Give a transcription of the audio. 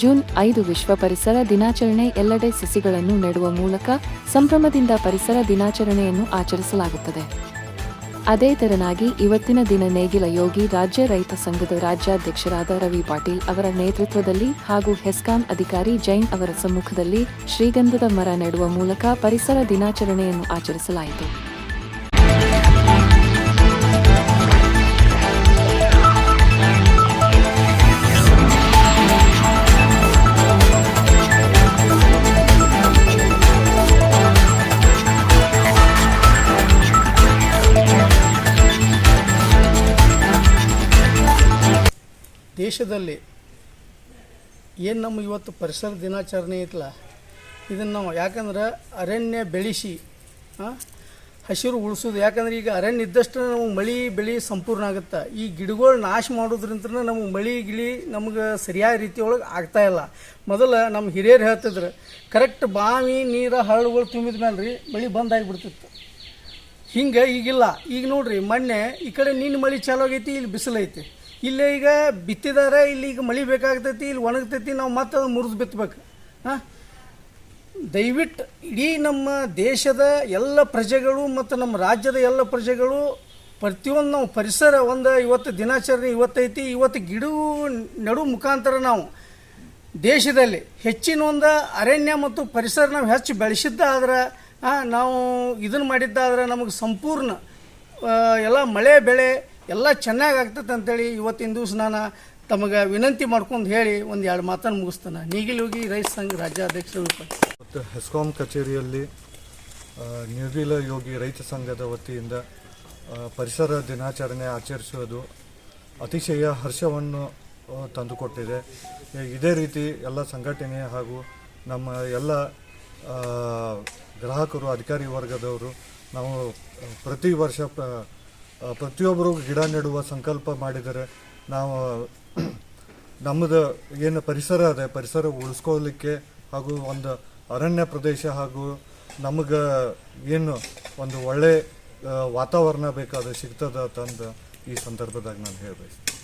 June ಐದು ವಿಶ್ವ ಪರಿಸರ ದಿನಾಚರಣೆ ಎಲ್ಲೆಡೆ ಸಸಿಗಳನ್ನು ನೆಡುವ ಮೂಲಕ ಸಂಭ್ರಮದಿಂದ ಪರಿಸರ ದಿನಾಚರಣೆಯನ್ನು ಆಚರಿಸಲಾಗುತ್ತದೆ. ಅದೇ ತೆರನಾಗಿ ಇವತ್ತಿನ ದಿನ ನೇಗಿಲ ಯೋಗಿ ರಾಜ್ಯ ರೈತ ಸಂಘದ ರಾಜ್ಯಾಧ್ಯಕ್ಷರಾದ ರವಿ ಪಾಟೀಲ್ ಅವರ ನೇತೃತ್ವದಲ್ಲಿ ಹಾಗೂ ಹೆಸ್ಕಾಂ ಅಧಿಕಾರಿ ಜೈನ್ ಅವರ ಸಮ್ಮುಖದಲ್ಲಿ ಶ್ರೀಗಂಧದ ಮರ ನೆಡುವ ಮೂಲಕ ಪರಿಸರ ದಿನಾಚರಣೆಯನ್ನು ಆಚರಿಸಲಾಯಿತು. ದೇಶದಲ್ಲಿ ಏನು ನಮ್ಮ ಇವತ್ತು ಪರಿಸರ ದಿನಾಚರಣೆ ಐತಲ್ಲ ಇದನ್ನು ನಾವು ಯಾಕಂದ್ರೆ ಅರಣ್ಯ ಬೆಳೆಸಿ ಹಸಿರು ಉಳಿಸೋದು. ಯಾಕಂದ್ರೆ ಈಗ ಅರಣ್ಯ ಇದ್ದಷ್ಟು ನಮಗೆ ಮಳೆ ಬೆಳೆ ಸಂಪೂರ್ಣ ಆಗುತ್ತೆ? ಈ ಗಿಡಗಳು ನಾಶ ಮಾಡೋದ್ರಿಂದ ನಮಗೆ ಮಳೆ ಗಿಳಿ ನಮ್ಗೆ ಸರಿಯಾದ ರೀತಿಯೊಳಗೆ ಆಗ್ತಾಯಿಲ್ಲ ಮೊದಲು ನಮ್ಮ ಹಿರಿಯರು ಹೇಳ್ತಿದ್ರು ಕರೆಕ್ಟ್ ಬಾವಿ, ನೀರು, ಹರಳುಗಳು ತುಂಬಿದ ಮೇಲೆ ರೀ ಮಳೆ ಬಂದಾಗಿಬಿಡ್ತಿತ್ತು ಹಿಂಗೆ ಈಗಿಲ್ಲ. ಈಗ ನೋಡ್ರಿ, ಮೊನ್ನೆ ಈ ಕಡೆ ನಿನ್ನ ಮಳೆ ಚಾಲು ಆಗೈತಿ, ಇಲ್ಲಿ ಬಿಸಿಲೈತಿ ಇಲ್ಲೇ ಈಗ ಬಿತ್ತಿದಾರೆ, ಇಲ್ಲಿ ಈಗ ಮಳೆ ಬೇಕಾಗ್ತೈತಿ, ಇಲ್ಲಿ ಒಣಗ್ತೈತಿ, ನಾವು ಮತ್ತೆ ಅದು ಮುರಿದು ಬಿತ್ತಬೇಕು ಹಾಂ? ದಯವಿಟ್ಟು ಇಡೀ ನಮ್ಮ ದೇಶದ ಎಲ್ಲ ಪ್ರಜೆಗಳು ಮತ್ತು ನಮ್ಮ ರಾಜ್ಯದ ಎಲ್ಲ ಪ್ರಜೆಗಳು ಪ್ರತಿಯೊಂದು ನಾವು ಪರಿಸರ, ಒಂದು ಇವತ್ತು ದಿನಾಚರಣೆ ಇವತ್ತೈತಿ, ಇವತ್ತು ಗಿಡ ನಡು ಮುಖಾಂತರ ನಾವು ದೇಶದಲ್ಲಿ ಹೆಚ್ಚಿನ ಒಂದು ಅರಣ್ಯ ಮತ್ತು ಪರಿಸರ ನಾವು ಹೆಚ್ಚು ಬೆಳೆಸಿದ್ದಾದ್ರೆ ನಾವು ಇದನ್ನು ಮಾಡಿದ್ದಾದ್ರೆ ನಮಗೆ ಸಂಪೂರ್ಣ ಎಲ್ಲ ಮಳೆ ಬೆಳೆ ಎಲ್ಲ ಚೆನ್ನಾಗಿ ಆಗ್ತದೆ ಅಂತೇಳಿ ಇವತ್ತಿನ ದಿವಸ ನಾನು ತಮಗೆ ವಿನಂತಿ ಮಾಡ್ಕೊಂಡು ಹೇಳಿ ಒಂದು ಎರಡು ಮಾತನ್ನು ಮುಗಿಸ್ತಾನೆ. ನೀಗಿಲೋಗಿ ರೈತ ಸಂಘ ರಾಜ್ಯಾಧ್ಯಕ್ಷರು ಮತ್ತು ಹೆಸ್ಕಾಂ ಕಚೇರಿಯಲ್ಲಿ ನಿರ್ವಿಲ ಯೋಗಿ ರೈತ ಸಂಘದ ವತಿಯಿಂದ ಪರಿಸರ ದಿನಾಚರಣೆ ಆಚರಿಸುವುದು ಅತಿಶಯ ಹರ್ಷವನ್ನು ತಂದುಕೊಟ್ಟಿದೆ. ಇದೇ ರೀತಿ ಎಲ್ಲ ಸಂಘಟನೆ ಹಾಗೂ ನಮ್ಮ ಎಲ್ಲ ಗ್ರಾಹಕರು, ಅಧಿಕಾರಿ ವರ್ಗದವರು ನಾವು ಪ್ರತಿ ವರ್ಷ ಪ್ರತಿಯೊಬ್ಬರು ಗಿಡ ನೆಡುವ ಸಂಕಲ್ಪ ಮಾಡಿದರೆ ನಾವು, ನಮ್ಮದು ಏನು ಪರಿಸರ ಅದೇ, ಪರಿಸರ ಉಳಿಸ್ಕೊಳ್ಳಿಕ್ಕೆ ಹಾಗೂ ಒಂದು ಅರಣ್ಯ ಪ್ರದೇಶ ಹಾಗೂ ನಮಗೆ ಏನು ಒಂದು ಒಳ್ಳೆ ವಾತಾವರಣ ಬೇಕಾದ ಸಿಗ್ತದ ಅಂತಂದು ಈ ಸಂದರ್ಭದಾಗ ನಾನು ಹೇಳಬಯಸ್ತೀನಿ.